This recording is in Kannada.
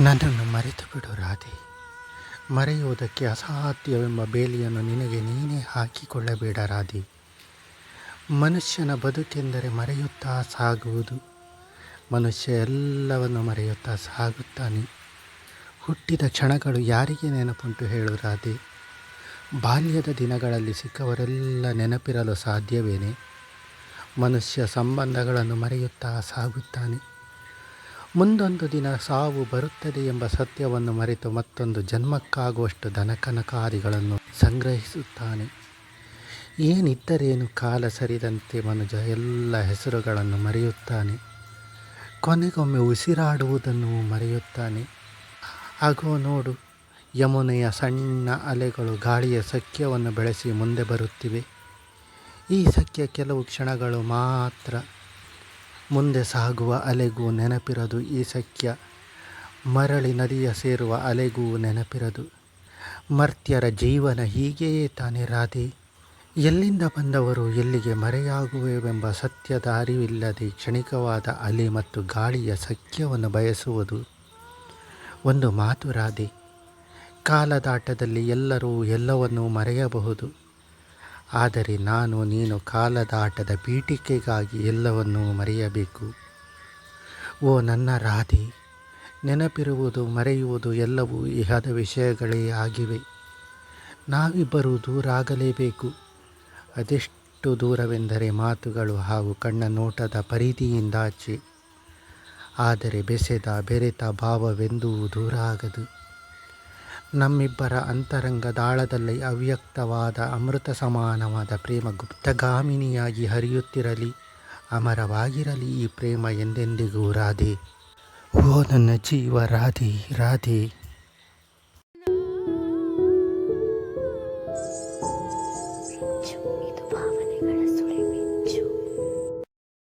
ನನ್ನನ್ನು ಮರೆತು ಬಿಡು ರಾಧೆ. ಮರೆಯುವುದಕ್ಕೆ ಅಸಾಧ್ಯವೆಂಬ ಬೇಲಿಯನ್ನು ನಿನಗೆ ನೀನೇ ಹಾಕಿಕೊಳ್ಳಬೇಡ ರಾಧೆ. ಮನುಷ್ಯನ ಬದುಕೆಂದರೆ ಮರೆಯುತ್ತಾ ಸಾಗುವುದು. ಮನುಷ್ಯ ಎಲ್ಲವನ್ನು ಮರೆಯುತ್ತಾ ಸಾಗುತ್ತಾನೆ. ಹುಟ್ಟಿದ ಕ್ಷಣಗಳು ಯಾರಿಗೆ ನೆನಪುಂಟು ಹೇಳು ರಾಧೆ. ಬಾಲ್ಯದ ದಿನಗಳಲ್ಲಿ ಸಿಕ್ಕವರೆಲ್ಲ ನೆನಪಿರಲು ಸಾಧ್ಯವೇನೆ. ಮನುಷ್ಯ ಸಂಬಂಧಗಳನ್ನು ಮರೆಯುತ್ತಾ ಸಾಗುತ್ತಾನೆ. ಮುಂದೊಂದು ದಿನ ಸಾವು ಬರುತ್ತದೆ ಎಂಬ ಸತ್ಯವನ್ನು ಮರೆತು ಮತ್ತೊಂದು ಜನ್ಮಕ್ಕಾಗುವಷ್ಟು ಧನಕನಕಾದಿಗಳನ್ನು ಸಂಗ್ರಹಿಸುತ್ತಾನೆ. ಏನಿದ್ದರೇನು ಕಾಲ ಸರಿದಂತೆ ಮನುಜ ಎಲ್ಲ ಹೆಸರುಗಳನ್ನು ಮರೆಯುತ್ತಾನೆ. ಕೊನೆಗೊಮ್ಮೆ ಉಸಿರಾಡುವುದನ್ನು ಮರೆಯುತ್ತಾನೆ. ಆಗೋ ನೋಡು, ಯಮುನೆಯ ಸಣ್ಣ ಅಲೆಗಳು ಗಾಳಿಯ ಸಖ್ಯವನ್ನು ಬೆಳೆಸಿ ಮುಂದೆ ಬರುತ್ತಿವೆ. ಈ ಸಖ್ಯ ಕೆಲವು ಕ್ಷಣಗಳು ಮಾತ್ರ ಮುಂದೆ ಸಾಗುವ ಅಲೆಗೂ ನೆನಪಿರದು ಈ ಸಖ್ಯ. ಮರಳಿ ನದಿಯ ಸೇರುವ ಅಲೆಗೂ ನೆನಪಿರದು. ಮರ್ತ್ಯರ ಜೀವನ ಹೀಗೆಯೇ ತಾನೇ ರಾಧೆ. ಎಲ್ಲಿಂದ ಬಂದವರು ಎಲ್ಲಿಗೆ ಮರೆಯಾಗುವೆವೆಂಬ ಸತ್ಯದ ಅರಿವಿಲ್ಲದೆ ಕ್ಷಣಿಕವಾದ ಅಲೆ ಮತ್ತು ಗಾಳಿಯ ಸಖ್ಯವನ್ನು ಬಯಸುವುದು. ಒಂದು ಮಾತು ರಾಧೆ. ಕಾಲದಾಟದಲ್ಲಿ ಎಲ್ಲರೂ ಎಲ್ಲವನ್ನೂ ಮರೆಯಬಹುದು. ಆದರೆ ನಾನು ನೀನು ಕಾಲದ ಆಟದ ಪೀಠಿಕೆಗಾಗಿ ಎಲ್ಲವನ್ನೂ ಮರೆಯಬೇಕು. ಓ ನನ್ನ ರಾಧಿ, ನೆನಪಿರುವುದು ಮರೆಯುವುದು ಎಲ್ಲವೂ ಇಹದ ವಿಷಯಗಳೇ ಆಗಿವೆ. ನಾವಿಬ್ಬರೂ ದೂರ ಆಗಲೇಬೇಕು ಅದೆಷ್ಟು ದೂರವೆಂದರೆ ಮಾತುಗಳು ಹಾಗೂ ಕಣ್ಣ ನೋಟದ ಪರಿಧಿಯಿಂದಾಚೆ. ಆದರೆ ಬೆಸೆದ ಬೆರೆತ ಭಾವವೆಂದೂ ದೂರ ಆಗದು ನಮ್ಮಿಬ್ಬರ ಅಂತರಂಗ ದಾಳದಲ್ಲಿ ಅವ್ಯಕ್ತವಾದ ಅಮೃತ ಸಮಾನವಾದ ಪ್ರೇಮ ಗುಪ್ತಗಾಮಿನಿಯಾಗಿ ಹರಿಯುತ್ತಿರಲಿ, ಅಮರವಾಗಿರಲಿ ಈ ಪ್ರೇಮ ಎಂದೆಂದಿಗೂ ರಾಧೆ. ಓ ನನ್ನ ಜೀವ ರಾಧೆ ರಾಧೆ.